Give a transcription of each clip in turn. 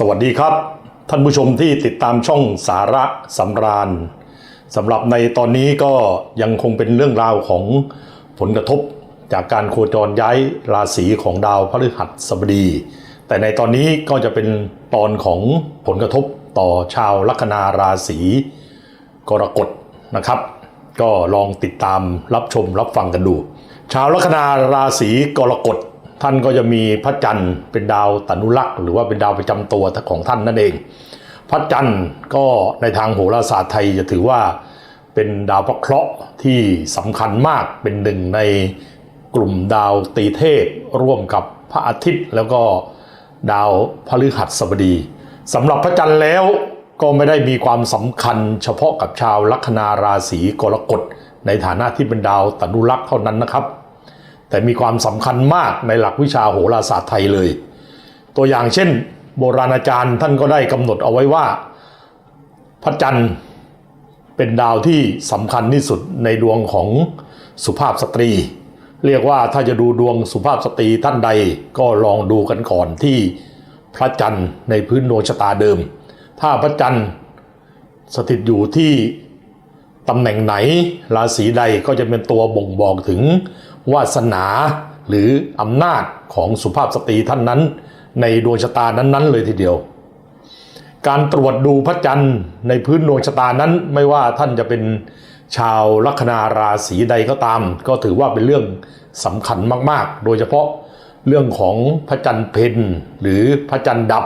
สวัสดีครับ ท่านผู้ชมที่ติดตามช่องสาระสำราญสำหรับในตอนนี้ก็ยังคงเป็นเรื่องราวของผลกระทบจากการโคจรย้ายราศีของดาวพฤหัสบดี แต่ในตอนนี้ก็จะเป็นตอนของผลกระทบต่อชาวลัคนาราศีกรกฎนะครับ ก็ลองติดตามรับชมรับฟังกันดู ชาวลัคนาราศีกรกฎ ท่านก็จะมีพระจันทร์เป็นดาวตนุลักษ์หรือว่าเป็นดาวประจำตัวของท่านนั่นเอง พระจันทร์ก็ในทางโหราศาสตร์ไทยจะถือว่าเป็นดาวพระเคราะห์ที่สำคัญมากเป็นหนึ่งในกลุ่มดาวตีเทพร่วมกับพระอาทิตย์ แล้วก็ดาวพฤหัสบดีสำหรับพระจันทร์แล้วก็ไม่ได้มีความสำคัญเฉพาะกับชาวลัคนาราศีกรกฎในฐานะที่เป็นดาวตนุลักษ์เท่านั้นนะครับ แต่มีความสำคัญมากในหลักวิชาโหราศาสตร์ไทยเลย ตัวอย่างเช่น โบราณอาจารย์ท่านก็ได้กำหนดเอาไว้ว่า พระจันทร์เป็นดาวที่สำคัญที่สุดในดวงของสุภาพสตรี เรียกว่าถ้าจะดูดวงสุภาพสตรีท่านใดก็ลองดูกันก่อนที่พระจันทร์ในพื้นดวงชะตาเดิม ถ้าพระจันทร์สถิตอยู่ที่ตำแหน่งไหนราศีใดก็จะเป็นตัวบ่งบอกถึง วาสนาหรืออำนาจของสุภาพสตรีท่านนั้น ในดวงชะตานั้น ๆ เลยทีเดียว การตรวจดูพระจันทร์ในพื้นดวงชะตานั้น ไม่ว่าท่านจะเป็นชาวลัคนาราศีใดก็ตาม ก็ถือว่าเป็นเรื่องสำคัญมาก ๆ โดยเฉพาะเรื่องของพระจันทร์เพนหรือพระจันทร์ดับ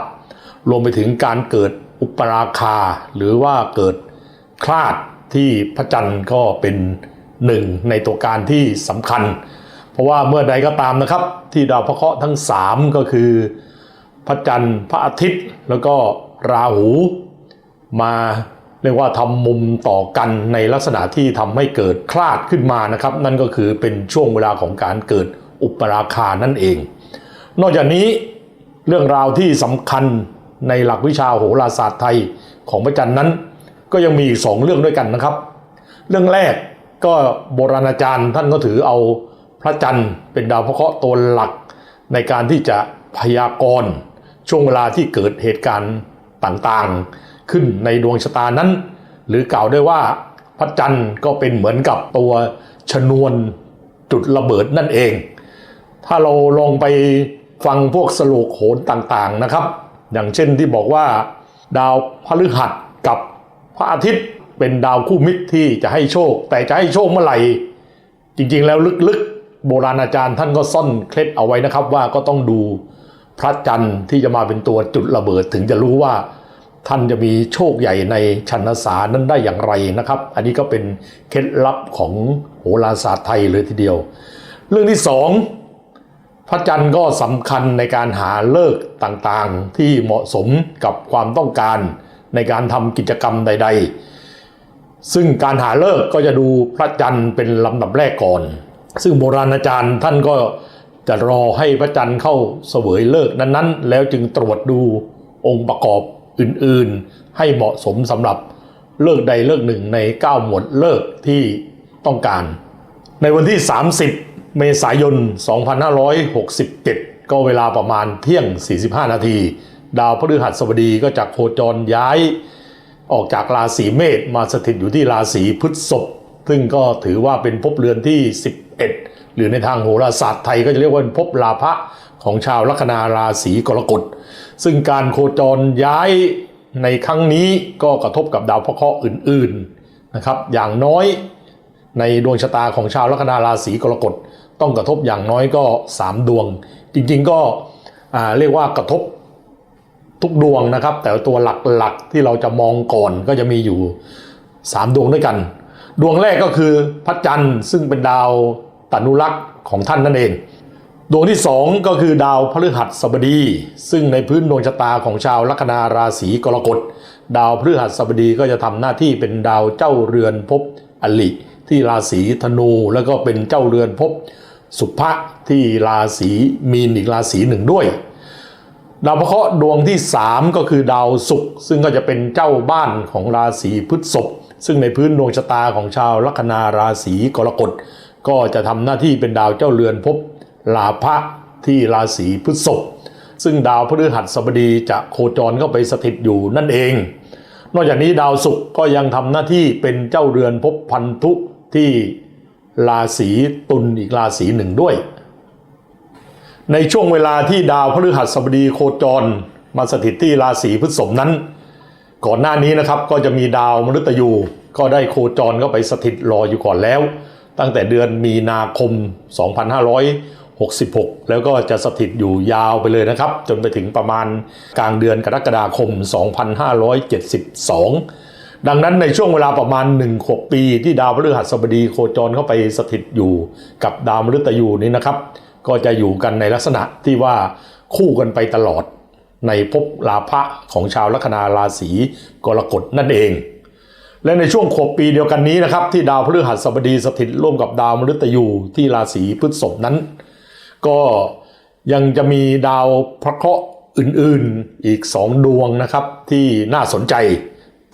รวมไปถึงการเกิดอุปราคา หรือว่าเกิดคลาดที่พระจันทร์ก็เป็น หนึ่งในตัวการที่สำคัญ เพราะว่าเมื่อใดก็ตามนะครับ ที่ดาวพระเคราะห์ทั้ง 3 ก็คือ พระจันทร์พระอาทิตย์ แล้วก็ราหูมาเรียกว่าทำมุมต่อกันในลักษณะที่ทำให้เกิดคลาดขึ้นมานะครับ นั่นก็คือเป็นช่วงเวลาของการเกิดอุปราคานั่นเอง นอกจากนี้เรื่องราวที่สำคัญในหลักวิชาโหราศาสตร์ไทยของพระจันทร์นั้น ก็ยังมีอีกสองเรื่องด้วยกันนะครับ เรื่องแรก ก็โบราณอาจารย์ท่านก็ถือเอาพระจันทร์เป็นดาวพระเคราะห์ตัวหลักในการที่จะพยากรณ์ช่วงเวลาที่เกิดเหตุการณ์ต่างๆ ขึ้นในดวงชะตานั้น หรือกล่าวได้ว่าพระจันทร์ก็เป็นเหมือนกับตัวชนวนจุดระเบิดนั่นเอง ถ้าเราลองไปฟังพวกสโลกโหนต่างๆนะครับ อย่างเช่นที่บอกว่า ดาวพฤหัสกับพระอาทิตย์ เป็นดาวคู่มิตรที่จะให้โชค แต่จะให้โชคเมื่อไหร่ จริงๆแล้วลึกๆ โบราณอาจารย์ท่านก็ซ่อนเคล็ดเอาไว้นะครับว่าก็ต้องดูพระจันทร์ที่จะมาเป็นตัวจุดระเบิดถึงจะรู้ว่าท่านจะมีโชคใหญ่ในชันสานั้นได้อย่างไรนะครับ อันนี้ก็เป็นเคล็ดลับของโหราศาสตร์ไทยเลยทีเดียว เรื่องที่สองพระจันทร์ก็สำคัญในการหาเลิกต่างๆ ที่เหมาะสมกับความต้องการในการทำกิจกรรมใด ๆ ซึ่งการหาเลิกก็จะดูพระจันทร์เป็นลำดับแรกก่อน ซึ่งโบราณอาจารย์ท่านก็จะรอให้พระจันทร์เข้าเสวยเลิกนั้นๆ แล้วจึงตรวจดูองค์ประกอบอื่นๆ ให้เหมาะสมสำหรับเลิกใดเลิกหนึ่งใน 9 หมวดเลิกที่ต้องการ ในวันที่ 30 เมษายน 2567 ก็เวลาประมาณเที่ยง 45 นาที ดาวพฤหัสบดีก็จากโคจรย้าย ออกจากราศีเมษมาสถิตอยู่ที่ราศีพฤษภซึ่งก็ถือว่าเป็นภพเรือนที่ 11 หรือในทางโหราศาสตร์ไทยก็จะเรียกว่าเป็นภพลาภะของชาวลัคนาราศีกรกฎ ซึ่งการโคจรย้ายในครั้งนี้ก็กระทบกับดาวพระเคราะห์อื่นๆนะครับ อย่างน้อยในดวงชะตาของชาวลัคนาราศีกรกฎต้องกระทบอย่างน้อยก็ 3 ดวง จริงๆก็เรียกว่ากระทบ ทุกดวงนะครับ แต่ตัวหลักๆที่เราจะมองก่อนก็จะมีอยู่ 3 ดวงด้วยกัน ดวงแรกก็คือพระจันทร์ซึ่งเป็นดาวตนุรักษ์ของท่านนั่นเอง ดวงที่ 2 ก็คือดาวพฤหัสบดี ซึ่งในพื้นดวงชะตาของชาวลัคนาราศีกรกฎดาวพฤหัสบดีก็จะทำหน้าที่เป็นดาวเจ้าเรือนภพอลิที่ราศีธนู แล้วก็เป็นเจ้าเรือนภพสุภะที่ราศีมีนอีกราศีหนึ่งด้วย ดาวพระเคราะห์ดวงที่ 3 ก็คือดาวศุกร์ซึ่งก็จะเป็นเจ้าบ้านของราศีพฤษภซึ่งในพื้นดวงชะตาของชาวลัคนาราศีกรกฎก็จะทำหน้าที่เป็นดาวเจ้าเรือนภพลาภะที่ราศีพฤษภซึ่งดาวพฤหัสบดีจะโคจรเข้าไปสถิตอยู่นั่นเอง นอกจากนี้ดาวศุกร์ก็ยังทำหน้าที่เป็นเจ้าเรือนภพพันธุที่ราศีตุลอีกราศีหนึ่งด้วย ในช่วงเวลาที่ดาวพฤหัสบดีโคจร มาสถิตที่ราศีพฤษภนั้น ก่อนหน้านี้นะครับก็จะมีดาวมฤตยูก็ได้โคจรเข้าไปสถิตรออยู่ก่อนแล้ว ตั้งแต่เดือนมีนาคม 2566 แล้วก็จะสถิตอยู่ยาวไปเลยนะครับ จนไปถึงประมาณกลางเดือนกรกฎาคม 2572 ดังนั้นในช่วงเวลาประมาณ1ขวบปีที่ดาวพฤหัสบดีโคจรเข้าไปสถิตอยู่กับดาวมฤตยูนี้นะครับ ก็จะอยู่กันในลักษณะที่ว่าคู่กันไปตลอดในภพลาภะของชาวลัคนาราศีกรกฎนั่นเอง และในช่วงขวบปีเดียวกันนี้นะครับ ที่ดาวพฤหัสบดีสถิตร่วมกับดาวมฤตยูที่ราศีพฤษภนั้น ก็ยังจะมีดาวพระเคราะห์อื่นๆอีกสองดวงนะครับ ที่น่าสนใจ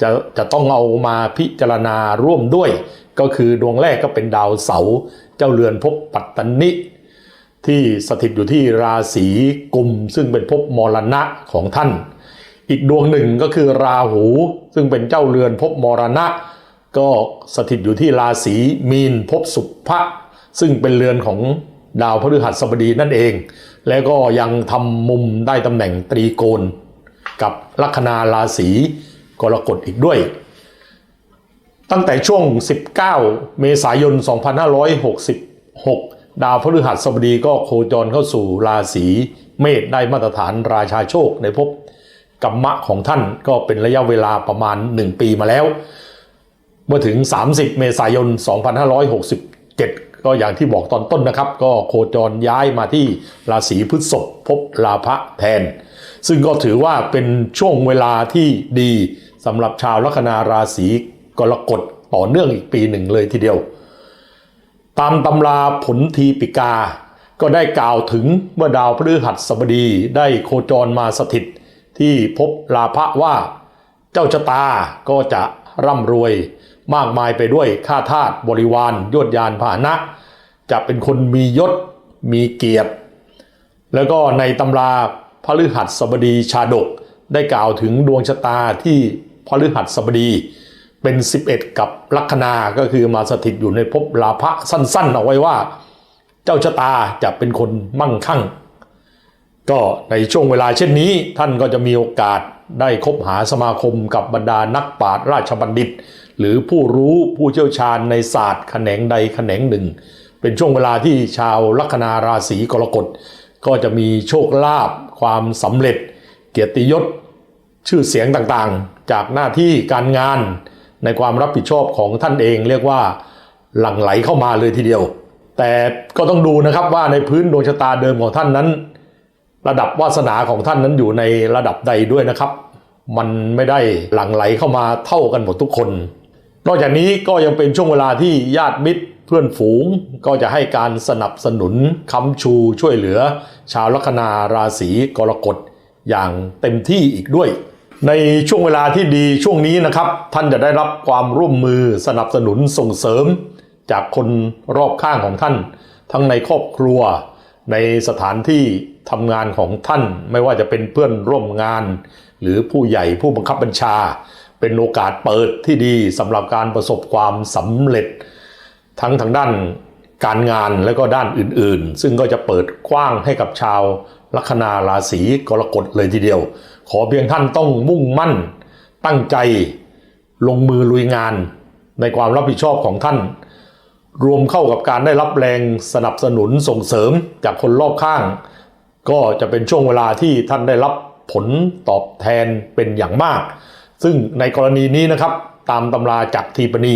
จะจะต้องเอามาพิจารณาร่วมด้วย ก็คือดวงแรกก็เป็นดาวเสาร์เจ้าเรือนภพปัตตนิ ที่สถิตอยู่ที่ราศีกุม ซึ่งเป็นภพมรณะของท่าน อีกดวงหนึ่งก็คือราหู ซึ่งเป็นเจ้าเรือนภพมรณะ ก็สถิตอยู่ที่ราศีมีนภพสุภะซึ่งเป็นเรือนของดาวพฤหัสบดีนั่นเอง แล้วก็ยังทำมุมได้ตำแหน่งตรีโกณกับลัคนาราศีกรกฎอีกด้วย ตั้งแต่ช่วง 19 เมษายน 2566 ดาวพฤหัสบดีก็โคจรเข้าสู่ราศีเมษได้มาตรฐานราชาโชคในภพกัมมะของท่านก็เป็นระยะเวลาประมาณ 1 ปีมาแล้ว เมื่อถึง 30 เมษายน 2567 ก็อย่างที่บอกตอนต้นนะครับ ก็โคจรย้ายมาที่ราศีพฤษภพบลาภะแทน ซึ่งก็ถือว่าเป็นช่วงเวลาที่ดีสำหรับชาวลัคนาราศีกรกฎต่อเนื่องอีกปีหนึ่งเลยทีเดียว ตามตำราผลทีปิกา ก็ได้กล่าวถึงเมื่อดาวพฤหัสบดีได้โคจรมาสถิต ที่พบลาภะว่า เจ้าชะตาก็จะร่ำรวยมากมายไปด้วยข้าทาสบริวารยวดยานพาหนะ จะเป็นคนมียศมีเกียรติ แล้วก็ในตำราพฤหัสบดีชาดกได้กล่าวถึงดวงชะตาที่พฤหัสบดี เป็น 11 กับลัคนาก็คือมาสถิตอยู่ในภพลาภะสั้นๆ เอาไว้ว่า เจ้าชะตาจะเป็นคนมั่งคั่ง ก็ในช่วงเวลาเช่นนี้ท่านก็จะมีโอกาสได้คบหาสมาคมกับบรรดานักปราชญ์ราชบัณฑิต หรือผู้รู้ผู้เชี่ยวชาญในศาสตร์แขนงใดแขนงหนึ่ง เป็นช่วงเวลาที่ชาวลัคนาราศีกรกฎก็จะมีโชคลาภความสำเร็จ เกียรติยศ ชื่อเสียงต่างๆ จากหน้าที่การงาน ในความรับผิดชอบของท่านเองเรียกว่าหลั่งไหลเข้ามาเลยทีเดียว แต่ก็ต้องดูนะครับว่าในพื้นดวงชะตาเดิมของท่านนั้น ระดับวาสนาของท่านนั้นอยู่ในระดับใดด้วยนะครับ มันไม่ได้หลั่งไหลเข้ามาเท่ากันหมดทุกคน นอกจากนี้ก็ยังเป็นช่วงเวลาที่ญาติมิตรเพื่อนฝูงก็จะให้การสนับสนุนค้ำชูช่วยเหลือ ชาวลัคนาราศีกรกฎอย่างเต็มที่อีกด้วย ในช่วงเวลาที่ดีช่วงนี้นะครับ ท่านจะได้รับความร่วมมือสนับสนุนส่งเสริม จากคนรอบข้างของท่าน ทั้งในครอบครัว ในสถานที่ทำงานของท่าน ไม่ว่าจะเป็นเพื่อนร่วมงาน หรือผู้ใหญ่ผู้บังคับบัญชา เป็นโอกาสเปิดที่ดีสำหรับการประสบความสำเร็จ ทั้งทางด้านการงานและก็ด้านอื่นๆ ซึ่งก็จะเปิดกว้างให้กับชาวลัคนาราศีกรกฎเลยทีเดียว ขอเพียงท่านต้องมุ่งมั่น ตั้งใจ ลงมือลุยงาน ในความรับผิดชอบของท่าน รวมเข้ากับการได้รับแรงสนับสนุนส่งเสริมจากคนรอบข้าง ก็จะเป็นช่วงเวลาที่ท่านได้รับผลตอบแทนเป็นอย่างมาก ซึ่งในกรณีนี้นะครับ ตามตำราจากทีปณี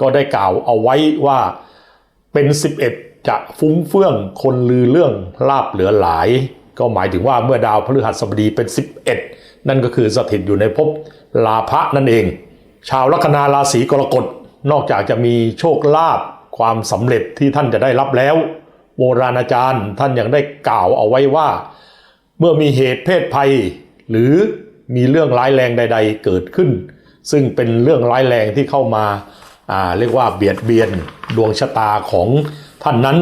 ก็ได้กล่าวเอาไว้ว่าเป็น 11 จะฟุ้งเฟื่องคนลือเรื่องลาบเหลือหลาย ก็หมายถึงว่าเมื่อดาวพฤหัสบดีเป็น 11 นั่นก็คือสถิตอยู่ในภพลาภะนั่นเอง ชาวลัคนาราศีกรกฎนอกจากจะมีโชคลาภความสำเร็จที่ท่านจะได้รับแล้วโบราณอาจารย์ท่านยังได้กล่าวเอาไว้ว่า เมื่อมีเหตุเพศภัย หรือมีเรื่องร้ายแรงใด ๆ เกิดขึ้น ซึ่งเป็นเรื่องร้ายแรงที่เข้ามาาเรียกว่าเบียดเบียนดวงชะตาของท่านนั้น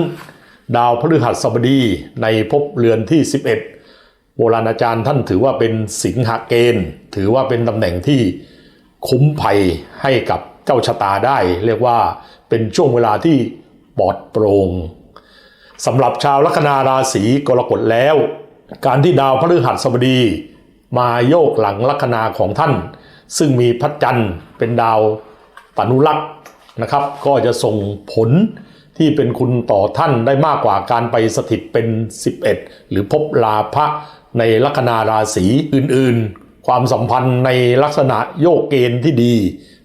ดาวพฤหัสบดีในภพเรือนที่ 11 โบราณอาจารย์ท่านถือว่าเป็นสิงหเกณฑ์ ถือว่าเป็นตำแหน่งที่คุ้มภัยให้กับเจ้าชะตาได้ เรียกว่าเป็นช่วงเวลาที่ปลอดโปร่งสำหรับชาวลัคนาราศีกรกฎแล้ว การที่ดาวพฤหัสบดี มาโยกหลังลัคนาของท่าน ซึ่งมีพระจันทร์เป็นดาวปนุรักษ์นะครับ ก็จะส่งผล ที่เป็นคุณต่อท่านได้มากกว่าการไปสถิตเป็น 11 หรือพบลาภะในลัคนาราศีอื่นๆ ความสัมพันธ์ในลักษณะโยกเกณฑ์ที่ดี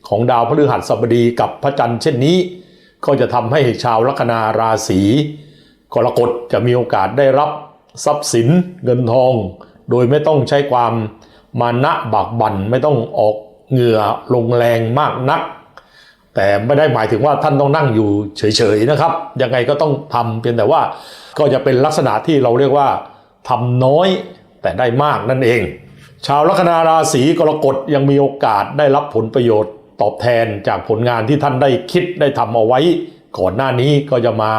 ของดาวพฤหัสบดีกับพระจันทร์เช่นนี้ ก็จะทำให้ชาวลัคนาราศีกรกฎจะมีโอกาสได้รับทรัพย์สินเงินทอง โดยไม่ต้องใช้ความมานะบากบั่นไม่ต้องออกเหงื่อลงแรงมากนัก แต่ไม่ได้หมายถึงว่าท่านต้องนั่งอยู่เฉยๆนะครับ ยังไงก็ต้องทำเพียงแต่ว่าก็จะเป็นลักษณะที่เราเรียกว่าทำน้อยแต่ได้มากนั่นเอง ชาวลัคนาราศีกรกฎยังมีโอกาสได้รับผลประโยชน์ ตอบแทนจากผลงานที่ท่านได้คิดได้ทำเอาไว้ ก่อนหน้านี้ก็จะมา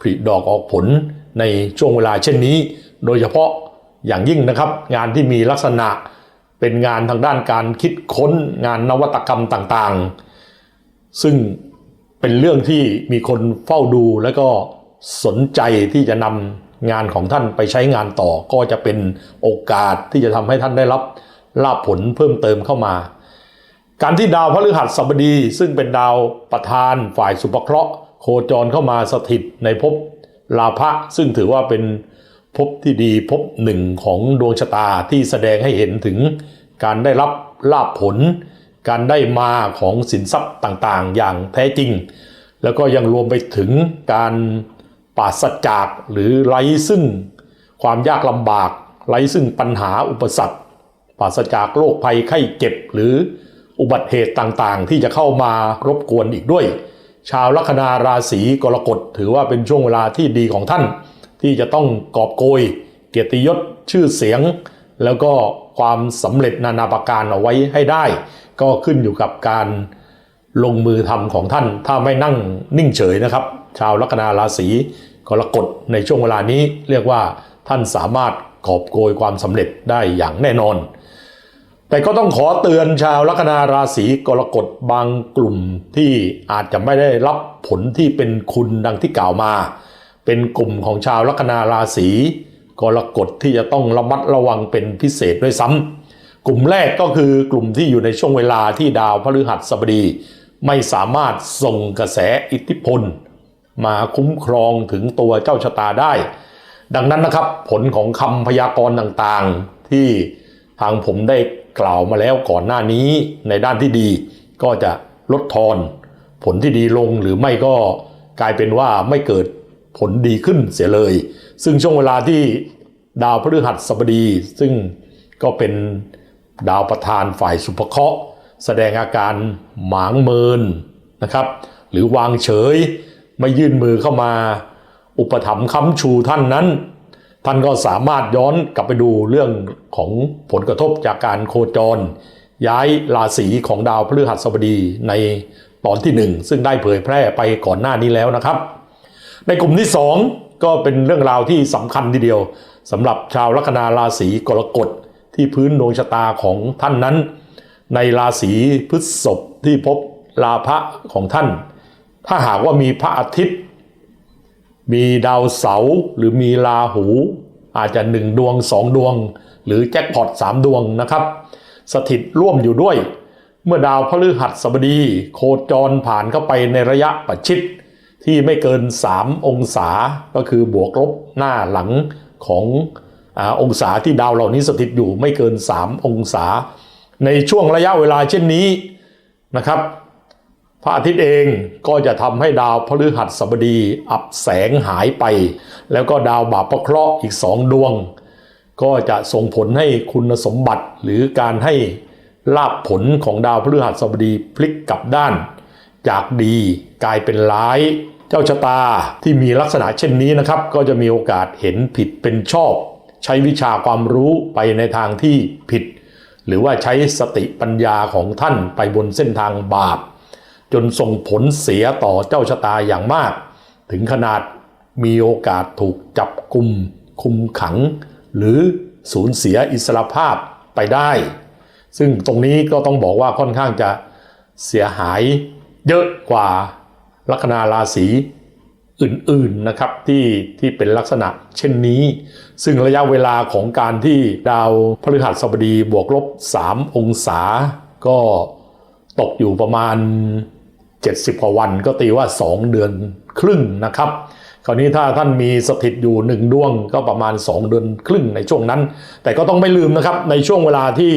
ผลิดอกออกผลในช่วงเวลาเช่นนี้ โดยเฉพาะอย่างยิ่งนะครับ งานที่มีลักษณะเป็นงานทางด้านการคิดค้นงานนวัตกรรมต่างๆ ซึ่งเป็นเรื่องที่มีคนเฝ้าดูและก็สนใจที่จะนำงานของท่านไปใช้งานต่อ ก็จะเป็นโอกาสที่จะทำให้ท่านได้รับลาภผลเพิ่มเติมเข้ามา การที่ดาวพฤหัสบดี ซึ่งเป็นดาวประธานฝ่ายสุภเคราะห์โคจรเข้ามาสถิตในภพลาภะซึ่งถือว่าเป็นภพที่ดีภพหนึ่งของดวงชะตาที่แสดงให้เห็นถึงการได้รับลาภผล การได้มาของสินทรัพย์ต่างๆ อย่างแท้จริง แล้วก็ยังรวมไปถึงการปราศจากหรือไร้ซึ่งความยากลำบาก ไร้ซึ่งปัญหาอุปสรรคปราศจากโรคภัยไข้เจ็บหรืออุบัติเหตุต่างๆ ที่จะเข้ามารบกวนอีกด้วย ชาวลัคนาราศีกรกฎถือว่าเป็นช่วงเวลาที่ดีของท่าน ที่จะต้องกอบโกย เกียรติยศชื่อเสียง แล้วก็ความสำเร็จนานาประการเอาไว้ให้ได้ ก็ขึ้นอยู่กับการลงมือทำของท่าน ถ้าไม่นั่งนิ่งเฉยนะครับ ชาวลัคนาราศีกรกฎในช่วงเวลานี้เรียกว่าท่านสามารถกอบโกยความสำเร็จได้อย่างแน่นอน แต่ก็ต้องขอเตือนชาวลัคนาราศีกรกฎบางกลุ่มที่อาจจะไม่ได้รับผลที่เป็นคุณดังที่กล่าวมา เป็นกลุ่มของชาวลัคนาราศีกรกฎที่จะต้องระมัดระวังเป็นพิเศษด้วยซ้ำ กลุ่มแรกก็คือกลุ่มที่อยู่ในช่วงเวลาที่ดาวพฤหัสบดี ไม่สามารถส่งกระแสอิทธิพล มาคุ้มครองถึงตัวเจ้าชะตาได้ ดังนั้นนะครับผลของคำพยากรณ์ต่างๆ ที่ทางผมได้กล่าวมาแล้วก่อนหน้านี้ในด้านที่ดี ก็จะลดทอน ผลที่ดีลงหรือไม่ก็กลายเป็นว่าไม่เกิดผลดีขึ้นเสียเลย ซึ่งช่วงเวลาที่ดาวพฤหัสบดี ซึ่งก็เป็น ดาวประธานฝ่ายสุภเคราะห์ แสดงอาการหมางเมินนะครับ หรือวางเฉยไม่ยื่นมือเข้ามา อุปถัมภ์ค้ำชูท่านนั้น ท่านก็สามารถย้อนกลับไปดูเรื่องของผลกระทบจากการโคจร ย้ายราศีของดาวพฤหัสบดีในตอนที่หนึ่งซึ่งได้เผยแพร่ไปก่อนหน้านี้แล้วนะครับ ในกลุ่มที่ 2 ก็เป็นเรื่องราวที่สำคัญทีเดียวสำหรับชาวลัคนาราศีกรกฎ ที่พื้นดวงชะตาของท่านนั้น ในราศีพฤษภที่พบลาภะของท่าน ถ้าหากว่ามีพระอาทิตย์ มีดาวเสาร์หรือมีราหู อาจจะหนึ่งดวงสองดวง หรือแจ็คพอตสามดวงนะครับ สถิตร่วมอยู่ด้วย เมื่อดาวพฤหัสบดี โคจรผ่านเข้าไปในระยะประชิดที่ไม่เกิน 3 องศาก็คือบวกลบหน้าหลังของ องศาที่ดาวเหล่านี้สถิตอยู่ไม่เกิน 3 องศา ในช่วงระยะเวลาเช่นนี้นะครับ พระอาทิตย์เองก็จะทำให้ดาวพฤหัสบดีอับแสงหายไป แล้วก็ดาวบาปพระเคราะห์อีกสองดวง ก็จะส่งผลให้คุณสมบัติหรือการให้ลาบผลของดาวพฤหัสบดีพลิกกลับด้าน จากดีกลายเป็นร้าย เจ้าชะตาที่มีลักษณะเช่นนี้นะครับ ก็จะมีโอกาสเห็นผิดเป็นชอบ ใช้วิชาความรู้ไปในทางที่ผิด หรือว่าใช้สติปัญญาของท่านไปบนเส้นทางบาป จนส่งผลเสียต่อเจ้าชะตาอย่างมาก ถึงขนาดมีโอกาสถูกจับกลุ่มคุมขัง หรือสูญเสียอิสรภาพไปได้ ซึ่งตรงนี้ก็ต้องบอกว่าค่อนข้างจะเสียหายเยอะกว่าลัคนาราศี อื่นๆนะครับที่ที่เป็นลักษณะเช่นนี้ ซึ่งระยะเวลาของการที่ดาวพฤหัสบดีบวกลบ 3 องศา ก็ตกอยู่ประมาณ 70 กว่าวันก็ตีว่า 2 เดือนครึ่งนะครับ คราวนี้ถ้าท่านมีสถิตอยู่หนึ่งดวงก็ประมาณ 2 เดือนครึ่งในช่วงนั้น แต่ก็ต้องไม่ลืมนะครับในช่วงเวลาที่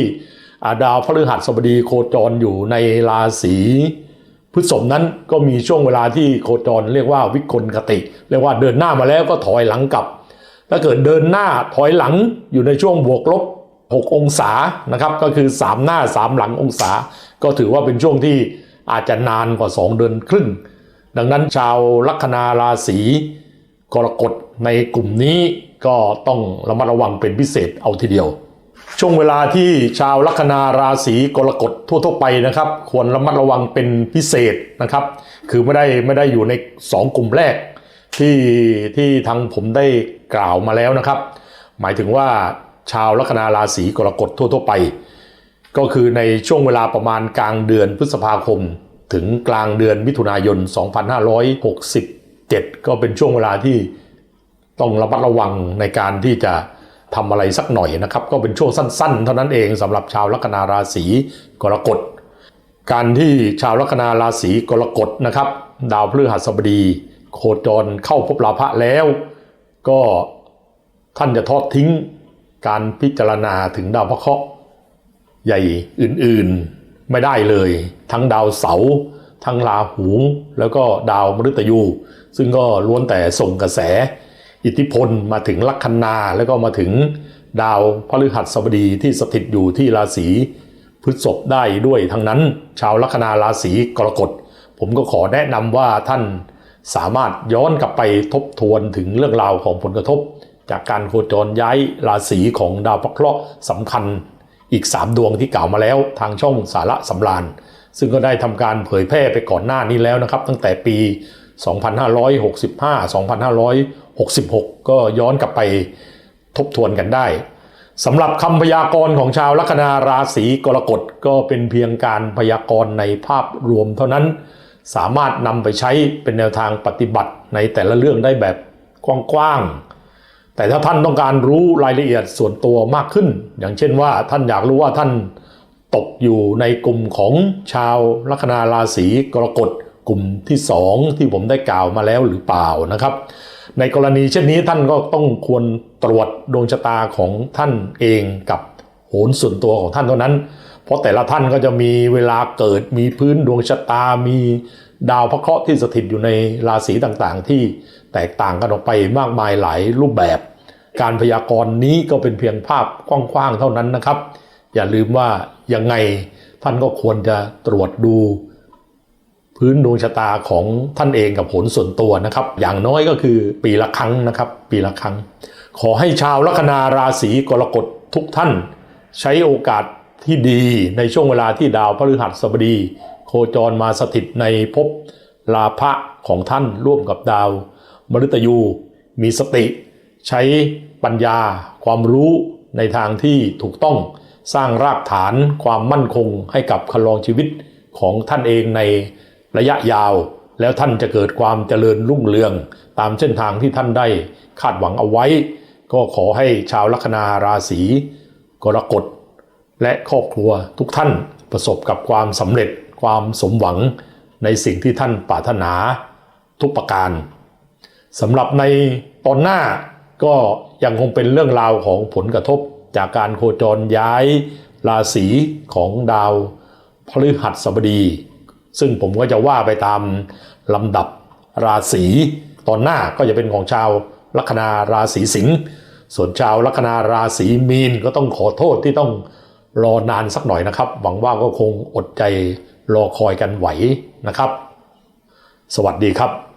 ดาวพฤหัสบดีโคจรอยู่ในราศี พฤษภนั้นก็มีช่วงเวลาที่โคจรเรียกว่าวิกลกติ เรียกว่าเดินหน้ามาแล้วก็ถอยหลังกลับ ถ้าเกิดเดินหน้าถอยหลังอยู่ในช่วงบวกลบ 6 องศานะครับ ก็คือ 3 หน้า 3 หลังองศา ก็ถือว่าเป็นช่วงที่อาจจะนานกว่า 2 เดือนครึ่ง ดังนั้นชาวลัคนาราศีกรกฎในกลุ่มนี้ก็ต้องระมัดระวังเป็นพิเศษเอาทีเดียว ช่วงเวลาที่ชาวลัคนาราศีกรกฎทั่วๆไปนะครับ ควรระมัดระวังเป็นพิเศษนะครับ คือไม่ได้ไม่ได้อยู่ใน 2 กลุ่มแรก ที่ที่ทางผมได้กล่าวมาแล้วนะครับ หมายถึงว่าชาวลัคนาราศีกรกฎทั่วๆไป ก็คือในช่วงเวลาประมาณกลางเดือนพฤษภาคม ถึงกลางเดือนมิถุนายน 2567 ก็เป็นช่วงเวลาที่ต้องระมัดระวังในการที่จะ ทำอะไรสักหน่อยนะครับ ก็เป็นช่วงสั้น ๆ เท่านั้นเองสำหรับชาวลัคนาราศีกรกฎ การที่ชาวลัคนาราศีกรกฎนะครับ ดาวพฤหัสบดี โคจรเข้าพบลาภะแล้ว ก็ท่านจะทอดทิ้งการพิจารณาถึงดาวพระเคราะห์ใหญ่อื่นๆไม่ได้เลย ทั้งดาวเสาร์ทั้งราหูแล้วก็ดาวมฤตยู ซึ่งก็ล้วนแต่ส่งกระแส อิทธิพลมาถึงลัคนาแล้วก็มาถึงดาวพฤหัสบดีที่สถิตอยู่ที่ราศีพฤษภได้ด้วยทั้งนั้น ชาวลัคนาราศีกรกฎ ผมก็ขอแนะนำว่าท่านสามารถย้อนกลับไปทบทวนถึงเรื่องราวของผลกระทบ จากการโคจรย้ายราศีของดาวพระเคราะห์สำคัญ อีก 3 ดวงที่กล่าวมาแล้วทางช่องสาระสำราญ ซึ่งก็ได้ทำการเผยแพร่ไปก่อนหน้านี้แล้วนะครับ ตั้งแต่ปี 2565 66 ก็ย้อนกลับไปทบทวนกันได้สำหรับคำพยากรณ์ของชาวลัคนาราศีกรกฎก็เป็นเพียงการพยากรณ์ในภาพรวมเท่านั้น สามารถนำไปใช้เป็นแนวทางปฏิบัติในแต่ละเรื่องได้แบบกว้างๆ แต่ถ้าท่านต้องการรู้รายละเอียดส่วนตัวมากขึ้น อย่างเช่นว่าท่านอยากรู้ว่าท่านตกอยู่ในกลุ่มของชาวลัคนาราศีกรกฎกลุ่มที่ 2 ที่ผมได้กล่าวมาแล้วหรือเปล่านะครับ ในกรณีเช่นนี้ท่านก็ต้องควรตรวจดวงชะตาของท่านเองกับโหนส่วนตัวของท่านเท่านั้น เพราะแต่ละท่านก็จะมีเวลาเกิดมีพื้นดวงชะตา มีดาวพระเคราะห์ที่สถิตอยู่ในราศีต่างๆ ที่แตกต่างกันออกไปมากมายหลายรูปแบบ การพยากรณ์นี้ก็เป็นเพียงภาพกว้างๆเท่านั้นนะครับ อย่าลืมว่ายังไงท่านก็ควรจะตรวจดู พื้นดวงชะตาของท่านเองกับผลส่วนตัวนะครับ อย่างน้อยก็คือปีละครั้งนะครับ ปีละครั้ง ขอให้ชาวลัคนาราศีกรกฎทุกท่าน ใช้โอกาสที่ดีในช่วงเวลาที่ดาวพฤหัสบดี โคจรมาสถิตในภพลาภะของท่านร่วมกับดาว มฤตยู มีสติ ใช้ปัญญา ความรู้ในทางที่ถูกต้องสร้างรากฐานความมั่นคงให้กับคลองชีวิตของท่านเองใน ระยะยาว แล้วท่านจะเกิดความเจริญรุ่งเรือง ตามเส้นทางที่ท่านได้คาดหวังเอาไว้ ก็ขอให้ชาวลัคนาราศีกรกฎและครอบครัวทุกท่านประสบกับความสำเร็จความสมหวังในสิ่งที่ท่านปรารถนาทุกประการสำหรับในตอนหน้าก็ยังคงเป็นเรื่องราวของผลกระทบจากการโคจรย้ายราศีของดาวพฤหัสบดี ซึ่งผมก็จะว่าไปตามลำดับราศีตอนหน้าก็จะเป็นของชาวลัคนาราศีสิงห์ส่วนชาวลัคนาราศีมีนก็ต้องขอโทษที่ต้องรอนานสักหน่อยนะครับ หวังว่าก็คงอดใจรอคอยกันไหวนะครับ สวัสดีครับ